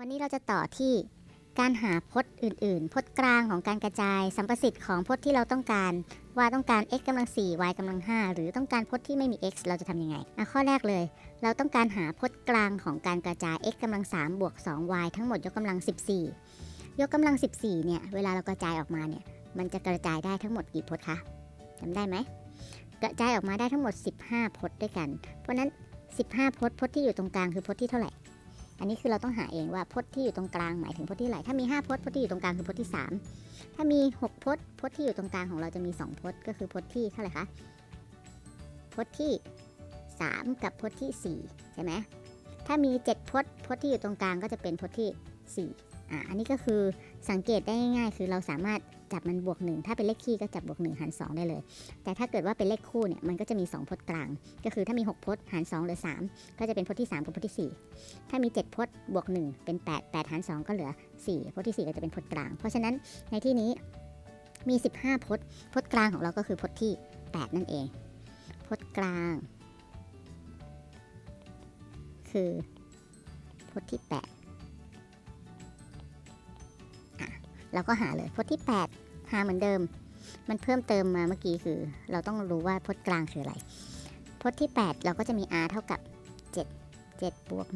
วันนี้เราจะต่อที่การหาพจน์อื่นๆ พจน์กลางของการกระจายสัมประสิทธิ์ของพจน์ที่เราต้องการ ว่าต้องการ x กำลัง4 y กำลัง 5 หรือต้องการพจน์ที่ไม่มี x เราจะทำยังไงอะข้อแรกเลย เราต้องการหาพจน์กลางของการกระจาย x กำลัง3บวก 2y ทั้งหมดยกกำลัง 14 ยกกำลัง 14เนี่ยเวลาเรากระจายออกมาเนี่ยมันจะกระจายได้ทั้งหมดกี่พจน์คะจำได้ไหมกระจายออกมาได้ทั้งหมด 15 พจน์ด้วยกัน เพราะนั้น 15 พจน์พจน์ที่อยู่ตรงกลางคือพจน์ที่เท่าไหร่ อันนี้คือเราต้องหาเองว่าพจน์ที่อยู่ตรงกลางหมายถึงพจน์ที่ไหร่ถ้ามี 5พจน์พจน์ที่อยู่ตรงกลางคือพจน์ที่ 3 ถ้ามี 6พจน์พจน์ที่อยู่ตรงกลางของเราจะมี 2พจน์ก็คือพจน์ที่เท่าไหร่คะพจน์ที่ 3 กับพจน์ที่ 4 ใช่ไหมถ้ามี 7พจน์พจน์ที่อยู่ตรงกลางก็จะเป็นพจน์ที่ 4 อะอันนี้ก็คือสังเกตได้ง่ายๆ คือเราสามารถจับมันบวก 1 ถ้าเป็นเลขคี่ก็จับบวก 1 หาร 2 ได้เลย แต่ถ้าเกิดว่าเป็นเลขคู่เนี่ยมันก็จะมี 2 พจน์กลาง ก็คือถ้ามี 6 พจน์หาร2เหลือ 3 ก็จะเป็นพจน์ที่ 3 กับพจน์ที่ 4 ถ้ามี 7 พจน์บวก 1 เป็น 8 8 หาร 2 ก็เหลือ 4 พจน์ที่ 4 ก็จะเป็นพจน์กลาง เพราะฉะนั้นในที่นี้มี 15 พจน์ พจน์กลางของเราก็คือพจน์ที่ 8 นั่นเอง พจน์กลาง คือพจน์ที่ 8 เราก็หาเลยพจน์ที่ 8 หาเหมือนเดิม มันเพิ่มเติมมาเมื่อกี้คือ เราต้องรู้ว่าพจน์กลางคืออะไร พจน์ที่ 8 เราก็จะมี r เท่ากับ 7 7บวก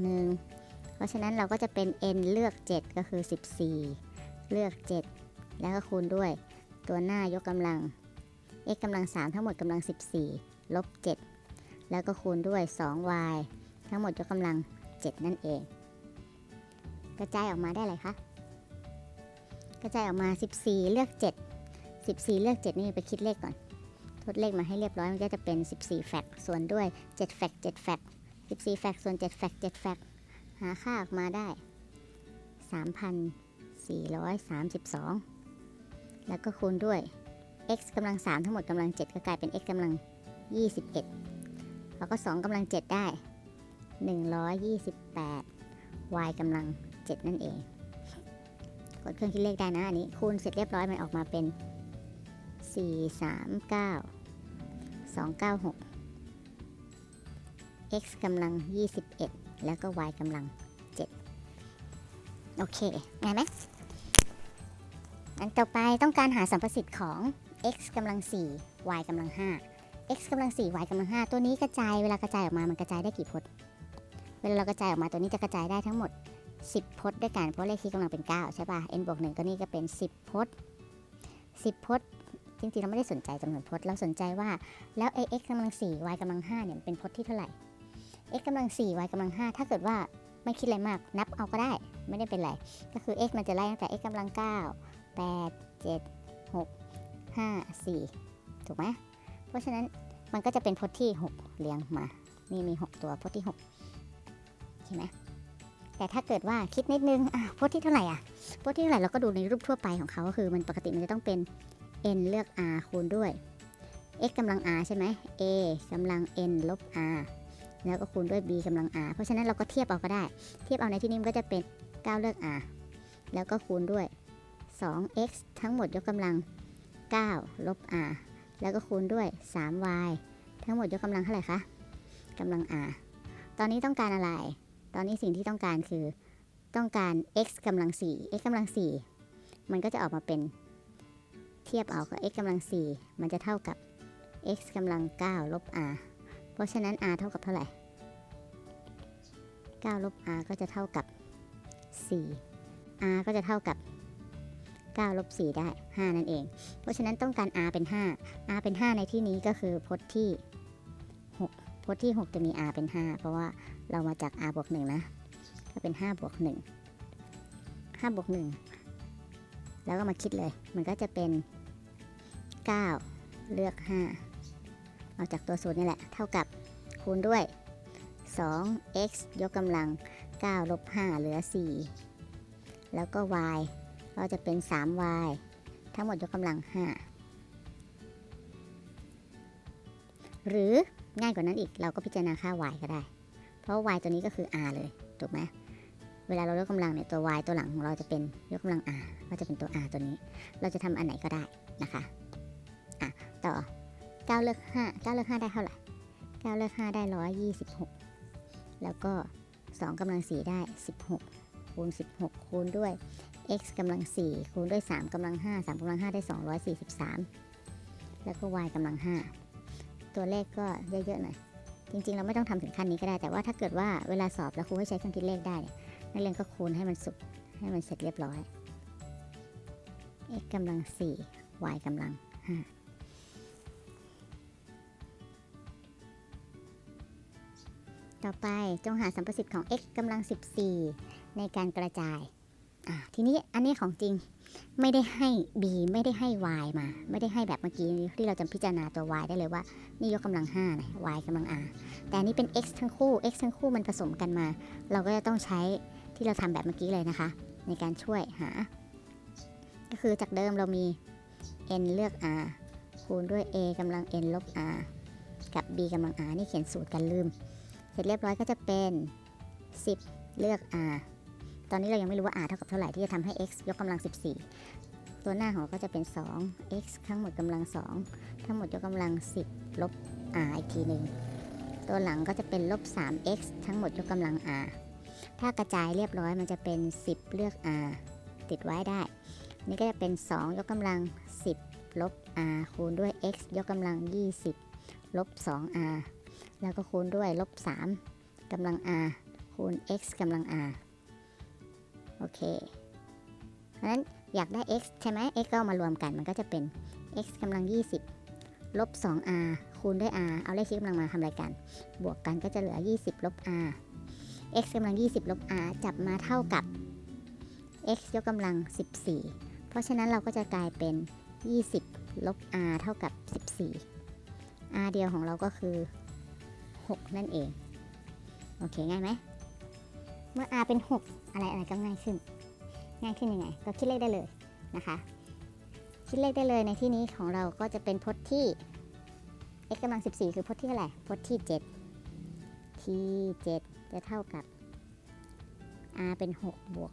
1เพราะฉะนั้นเราก็จะเป็น n เลือก 7 ก็คือ 14 เลือก 7 แล้วก็คูณด้วยตัวหน้ายกกำลัง x กำลัง 3 ทั้งหมดกำลัง 14 ลบ 7 แล้วก็คูณด้วย 2y ทั้งหมดยกกำลัง 7 นั่นเอง กระจายออกมาได้อะไรคะ กระจายออกมา 14 เลือก 7 14 เลือก 7 นี่ไปคิดเลขก่อน ทดเลขมาให้เรียบร้อยมันก็จะเป็น 14 แฟกต์ส่วนด้วย 7 แฟกต์7แฟกต์14 แฟกต์ส่วน 7 แฟกต์7แฟกต์หาค่าออกมาได้ 3,432 แล้วก็คูณด้วย x กำลัง 3 ทั้งหมดกำลัง 7 ก็กลายเป็น x กำลัง 21 แล้วก็ 2กำลัง 7 ได้ 128 y กำลัง 7 นั่นเอง ดเครื่องคิดเลขได้นะอันนี้คูณเสร็จเรียบร้อยมันออกมาเป็น 4 3 9 2 9 6 x กำลัง 21 แล้วก็ y กำลัง 7 โอเคง่ายไหมอันต่อไปต้องการหาสัมประสิทธิ์ของ x กำลัง 4 y กำลัง 5 x กำลัง 4 y กำลัง 5 ตัวนี้กระจายเวลากระจายออกมามันกระจายได้กี่พจน์ เวลาเรากระจายออกมาตัวนี้จะกระจายได้ทั้งหมด 10พจน์ด้วยกันเพราะเลขคี่กำลังเป็น 9 ใช่ป่ะ n บวก1ตัวนี้ก็เป็น 10พจน์10พจน์จริงๆเราไม่ได้สนใจจำนวนพจน์เราสนใจว่าแล้ว x กำลัง4 y กำลัง5เนี่ยมันเป็นพจน์ที่เท่าไหร่ x กำลัง4 y กำลัง5ถ้าเกิดว่าไม่คิดอะไรมากนับเอาก็ได้ไม่ได้เป็นไร ก็คือ x มันจะไล่ตั้งแต่ x กำลัง 9 8 7 6 5 4 ถูกไหมเพราะฉะนั้นมันก็จะเป็นพจน์ที่ 6 เรียงมา นี่มี 6 ตัวพจน์ที่6ใช่ไหม แต่ถ้าเกิดว่าคิดนิดนึงอะพจน์ที่เท่าไหร่อะพจน์ที่เท่าไหร่เราก็ดูในรูปทั่วไปของเขาก็คือมันปกติมันจะต้องเป็น n เลือก r คูณด้วย x กำลัง r ใช่ไหม a กำลัง n ลบ r แล้วก็คูณด้วย b กำลัง r เพราะฉะนั้นเราก็เทียบเอาก็ได้ เทียบเอาในที่นี้มันก็จะเป็น 9 เลือก r แล้วก็คูณด้วย 2x ทั้งหมดยกกำลัง 9 ลบ r แล้วก็คูณด้วย 3y ทั้งหมดยกกำลังเท่าไหร่คะกำลัง r ตอนนี้ต้องการอะไร ตอนนี้สิ่งที่ต้องการคือต้องการ x กำลัง 4 x กำลัง 4 มันก็จะออกมาเป็นเทียบเอากับ x กำลัง 4 มันจะเท่ากับ x กำลัง 9 ลบ r เพราะฉะนั้น r เท่ากับเท่าไหร่ 9 ลบ r ก็จะเท่ากับ 4 r ก็จะเท่ากับ 9 ลบ 4 ได้ 5 นั่นเอง เพราะฉะนั้นต้องการ r เป็น 5 r เป็น 5 ในที่นี้ก็คือพจน์ที่ พจน์ที่ 6 จะมี r เป็น 5 เพราะว่าเรามาจาก r บวก1นะ ก็เป็น 5 บวก 1 5 บวก 1 แล้วก็มาคิดเลย มันก็จะเป็น 9 เลือก 5 เอาจากตัวศูนย์นี่แหละ เท่ากับคูณด้วย 2x ยกกำลัง 9 ลบ 5 เหลือ 4 แล้วก็ y ก็จะเป็น 3y ทั้งหมดยกกำลัง 5 หรือ ง่ายกว่านั้นอีกเราก็พิจารณาค่า y ก็ได้ เพราะ y ตัวนี้ก็คือ r เลยถูกไหมเวลาเรายกกำลังเนี่ยตัว y ตัวหลังของเราจะเป็นยกกำลัง r ก็จะเป็นตัว r ตัวนี้ เราจะทำอันไหนก็ได้นะคะอะต่อ9เลือก5 9เลือก5ได้เท่าไหร่9เลือก5ได้ 126 แล้วก็2กำลัง4ได้ 16 คูณ 16 คูณด้วย x กำลัง 4 คูณด้วย 3กำลัง5 3กำลัง5ได้ 243 แล้วก็ y กำลัง5 ตัวเลขก็เยอะๆหน่อย จริง ๆ เราไม่ต้องทำถึงขั้นนี้ก็ได้ แต่ว่าถ้าเกิดว่าเวลาสอบแล้วครูให้ใช้เครื่องคิดเลขได้เนี่ยนักเรียนก็คูณให้มันสุดให้มันเสร็จเรียบร้อย x กำลัง 4 y กำลัง 5ต่อไปจงหาสัมประสิทธิ์ของ x กำลัง 14 ในการกระจาย ทีนี้อันนี้ของจริงไม่ได้ให้ b ไม่ได้ให้ y มา ไม่ได้ให้แบบเมื่อกี้ที่เราจะพิจารณาตัว y ได้เลยว่า นี่ยกกำลัง5นะ y กำลัง r แต่อันนี้เป็น x ทั้งคู่ x ทั้งคู่มันผสมกันมา เราก็จะต้องใช้ที่เราทำแบบเมื่อกี้เลยนะคะ ในการช่วยหา ก็คือจากเดิมเรามี n เลือก r คูณด้วย a กำลัง n ลบ r กับ b กำลัง r นี่เขียนสูตรกันลืม เสร็จเรียบร้อยก็จะเป็น 10 เลือก r ตอนนี้เรายังไม่รู้ว่า r เท่ากับเท่าไหร่ที่จะทำให้ x ยกกำลัง 14 ตัวหน้าขอก็จะเป็น 2 x ทั้งหมดกำลัง 2 ทั้งหมดยกกำลัง 10 ลบ r อีกทีหนึ่ง ตัวหลังก็จะเป็นลบ 3x ทั้งหมดยกกำลัง r ถ้ากระจายเรียบร้อยมันจะเป็น 10 เลือก r ติดไว้ได้ นี่ก็จะเป็น 2 ยกกำลัง 10 ลบ r คูณด้วย x ยกกำลัง 20 ลบ 2r แล้วก็คูณด้วยลบ 3กำลัง r คูณ x กำลัง r โอเค เพราะฉะนั้นอยากได้ x ใช่ไหม x ก็เอามารวมกันมันก็จะเป็น x กำลัง 20 ลบ 2r คูณด้วย r เอาเลขชี้กำลังมาทำอะไรกันบวกกันก็จะเหลือ 20 ลบ r x กำลัง 20 ลบ r จับมาเท่ากับ x ยกกำลัง 14 เพราะฉะนั้นเราก็จะกลายเป็น 20 ลบ r เท่ากับ 14 r เดียวของเราก็คือ 6 นั่นเอง โอเค ง่ายไหม เมื่อ r เป็น 6 อะไรอะไรก็ง่ายขึ้น ง่ายขึ้นยังไง ก็คิดเลขได้เลยนะคะ คิดเลขได้เลยในที่นี้ของเราก็จะเป็นพจน์ที่ x กำลัง 14 คือพจน์ที่เท่าไหร่พจน์ที่ 7 ที่ 7 จะเท่ากับ r เป็น 6 บวก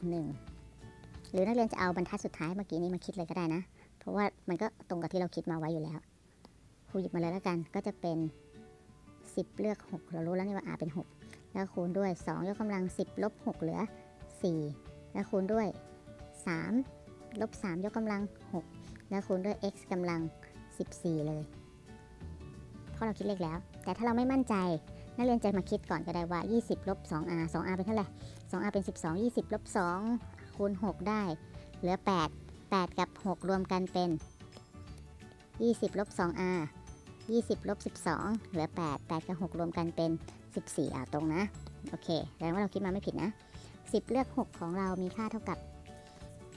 1 หรือนักเรียนจะเอาบรรทัดสุดท้ายเมื่อกี้นี้มาคิดเลยก็ได้นะ เพราะว่ามันก็ตรงกับที่เราคิดมาไว้อยู่แล้วครูหยิบมาเลยแล้วกันก็จะเป็น 10 เลือก 6 เรารู้แล้วนี่ว่า r เป็น 6 แล้วคูณด้วย 2 ยกกำลัง 10 ลบ 6 เหลือ 4 แล้วคูณด้วย 3 ลบ 3 ยกกำลัง 6 แล้วคูณด้วย x กำลัง 14 เลยเพราะเราคิดเลขแล้ว แต่ถ้าเราไม่มั่นใจนักเรียนจะมาคิดก่อนก็ได้ว่า 20 ลบ 2r 2r เป็นเท่าไหร่ 2r เป็น 12 20 ลบ 2 คูณ 6 ได้ เหลือ 8 8 กับ 6 รวมกันเป็น 20 ลบ 2r 20 ลบ 12 เหลือ 8 8 กับ 6 รวมกันเป็น 14อ่าตรงนะ โอเค แสดงว่าเราคิดมาไม่ผิดนะ 10 เลือก 6 ของเรามีค่าเท่ากับ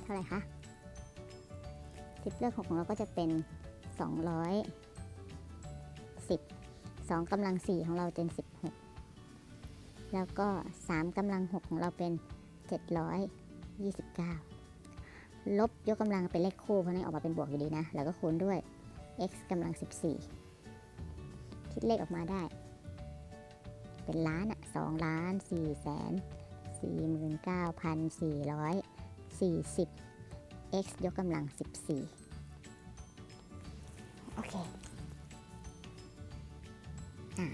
เท่าไหร่คะ 10 เลือก 6 ของเราก็จะเป็น 210 2กำลัง 4 ของเราเป็น 16 แล้วก็ 3กำลัง 6 ของเราเป็น 729 ลบยกกำลังเป็นเลขคู่เพราะนั้นออกมาเป็นบวกอยู่ดีนะ แล้วก็คูณด้วย x กำลัง 14 คิดเลขออกมาได้ เป็นล้านอะ2ล้าน4แสน 49,440 x ยกกำลัง 14 โอเค อะ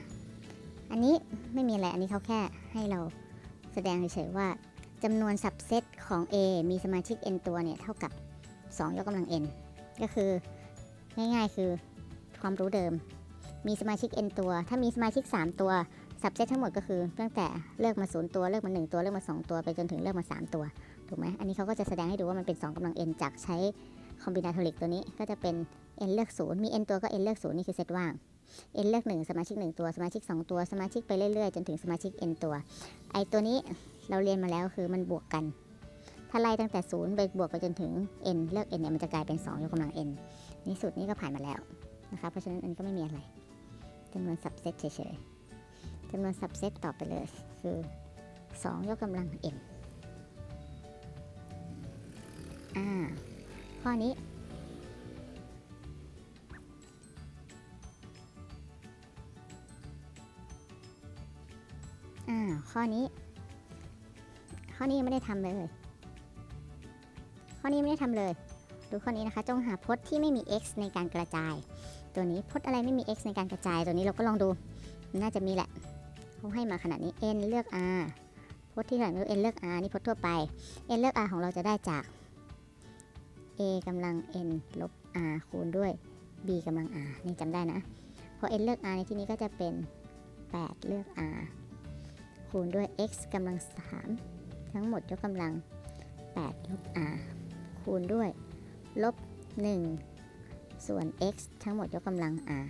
อันนี้ไม่มีอะไร อันนี้เขาแค่ให้เราแสดงเฉยๆว่าจำนวนสับเซตของ A มีสมาชิก n ตัวเนี่ย เท่ากับ 2 ยกกำลัง n ก็คือง่ายๆคือความรู้เดิม มีสมาชิก n ตัว ถ้ามีสมาชิก 3 ตัว สับเซตทั้งหมดก็คือตั้งแต่เลือกมา 0 ตัวเลือกมา 1 ตัวเลือกมา 2 ตัวไปจนถึงเลือกมา 3 ตัวถูกไหมอันนี้เขาก็จะแสดงให้ดูว่ามันเป็น 2กำลัง n จากใช้คอมบินาโทริกตัวนี้ก็จะเป็น n เลือก 0 มี n ตัวก็ n เลือก 0 นี่คือเซตว่าง n เลือก 1 สมาชิก 1 ตัวสมาชิก 2 ตัวสมาชิกไปเรื่อยๆ จนถึงสมาชิก n ตัวไอตัวนี้เราเรียนมาแล้วคือมันบวกกัน ถ้าไล่ตั้งแต่ 0 ไปบวกไปจนถึง n เลือก n เนี่ยมันจะกลายเป็น 2 ยกกำลัง n นี่สูตรนี้ก็ผ่านมาแล้วนะคะเพราะฉะนั้นอันนก็ไม่มีอะไรจำนวนสับเซตเฉยๆ จำนวนสับเซตต่อไปเลย คือ 2 ยกกำลัง n อ่า ข้อนี้ อ่า ข้อนี้ ข้อนี้ยังไม่ได้ทำเลย ข้อนี้ไม่ได้ทำเลย ดูข้อนี้นะคะ จงหาพจน์ที่ไม่มี x ในการกระจาย ตัวนี้พจน์อะไรไม่มี x ในการกระจาย ตัวนี้เราก็ลองดู น่าจะมีแหละ เขาให้มาขนาดนี้ n เลือก r พจน์ที่เท่าไหร่ไม่รู้ n เลือก r นี่พจน์ทั่วไป n เลือก r ของเราจะได้จาก a กำลัง n ลบ r คูณด้วย b กำลัง r นี่จำได้นะ พอ n เลือก r ในที่นี้ก็จะเป็น 8 เลือก r คูณด้วย x กำลัง 3 ทั้งหมดยกกำลัง 8 ลบ r คูณด้วย ลบ 1 ส่วน x ทั้งหมดยกกำลัง r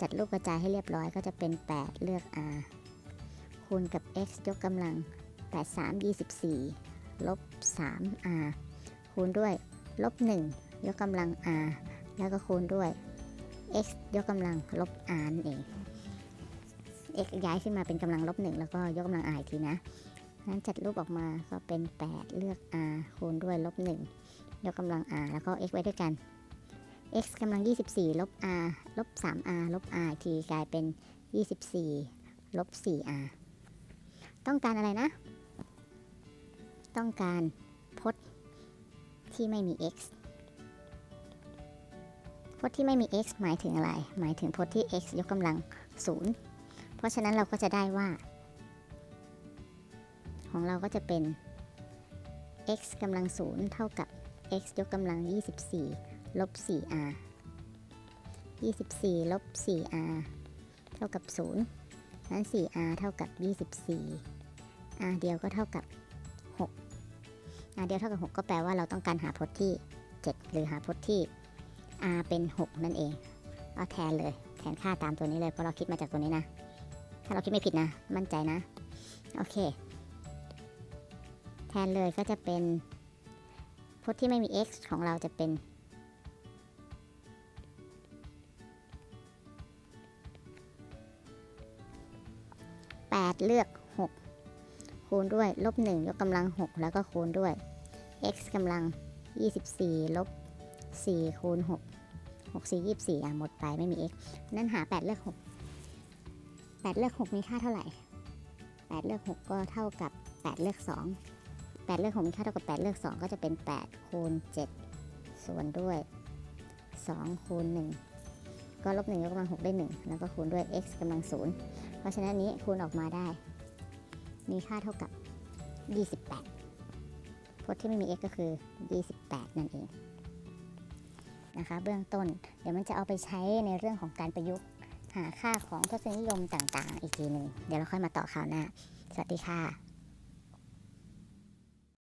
จัดรูปกระจายให้เรียบร้อยก็จะเป็น 8 เลือก r คูณกับ x ยกกำลัง 8 3 24 ลบ 3r คูณด้วย ลบ 1 ยกกำลัง r แล้วก็คูณด้วย x ยกกำลัง ลบ r นั่นเอง x ย้ายขึ้นมาเป็นกำลังลบ 1 แล้วก็ยกกำลัง r อีกทีนะนั้นจัดรูปออกมาก็เป็น 8 เลือก r คูณด้วยลบ 1 ยกกำลัง r แล้วก็ x ไว้ด้วยกัน x กำลัง 24 ลบ r ลบ 3r ลบ r ทีกลายเป็น 24 ลบ 4r ต้องการอะไรนะ ต้องการพจน์ที่ไม่มี x พจน์ที่ไม่มี x หมายถึงอะไร หมายถึงพจน์ที่ x ยกกำลัง 0 เพราะฉะนั้นเราก็จะได้ว่า ของเราก็จะเป็น x กำลัง 0 เท่ากับ x ยกกำลัง 24 ลบ 4r 24 ลบ 4r เท่ากับ 0 นั้น 4r เท่ากับ 24 r เดียวก็เท่ากับ 6 r เดียวเท่ากับ 6 ก็แปลว่าเราต้องการหาพจน์ที่ 7 หรือหาพจน์ที่ r เป็น 6 นั่นเองเอาแทนเลยแทนค่าตามตัวนี้เลยเพราะเราคิดมาจากตัวนี้นะ ถ้าเราคิดไม่ผิดนะ มั่นใจนะ โอเค แทนเลยก็จะเป็นพจน์ที่ไม่มี x ของเราจะเป็น8เลือก คูณด้วยลบ1ยกกำลัง 6 แล้วก็คูณด้วย x กำลัง 24 ลบ 4 คูณ 6 6 4 24 อะ หมดไปไม่มี x นั่นหา 8 เลือก 6 8 เลือก 6 มีค่าเท่าไหร่ 8 เลือก 6 ก็เท่ากับ 8 เลือก 2 8 เลือก 6 มีค่าเท่ากับ 8 เลือก 2 ก็จะเป็น 8 คูณ 7 ส่วนด้วย 2 คูณ 1 ก็ลบ1ยกกำลัง 6 ได้ 1 แล้วก็คูณด้วย x กำลัง 0 เพราะฉะนั้นนี้คูณออกมาได้ มีค่าเท่ากับ 28พจน์ที่ไม่มี x ก็คือ 28 นั่นเองนะคะเบื้องต้นเดี๋ยวมันจะเอาไปใช้ในเรื่องของการประยุกต์ หาค่าของทศนิยมต่างๆ อีกทีหนึ่งเดี๋ยวเราค่อยมาต่อคราวหน้า สวัสดีค่ะ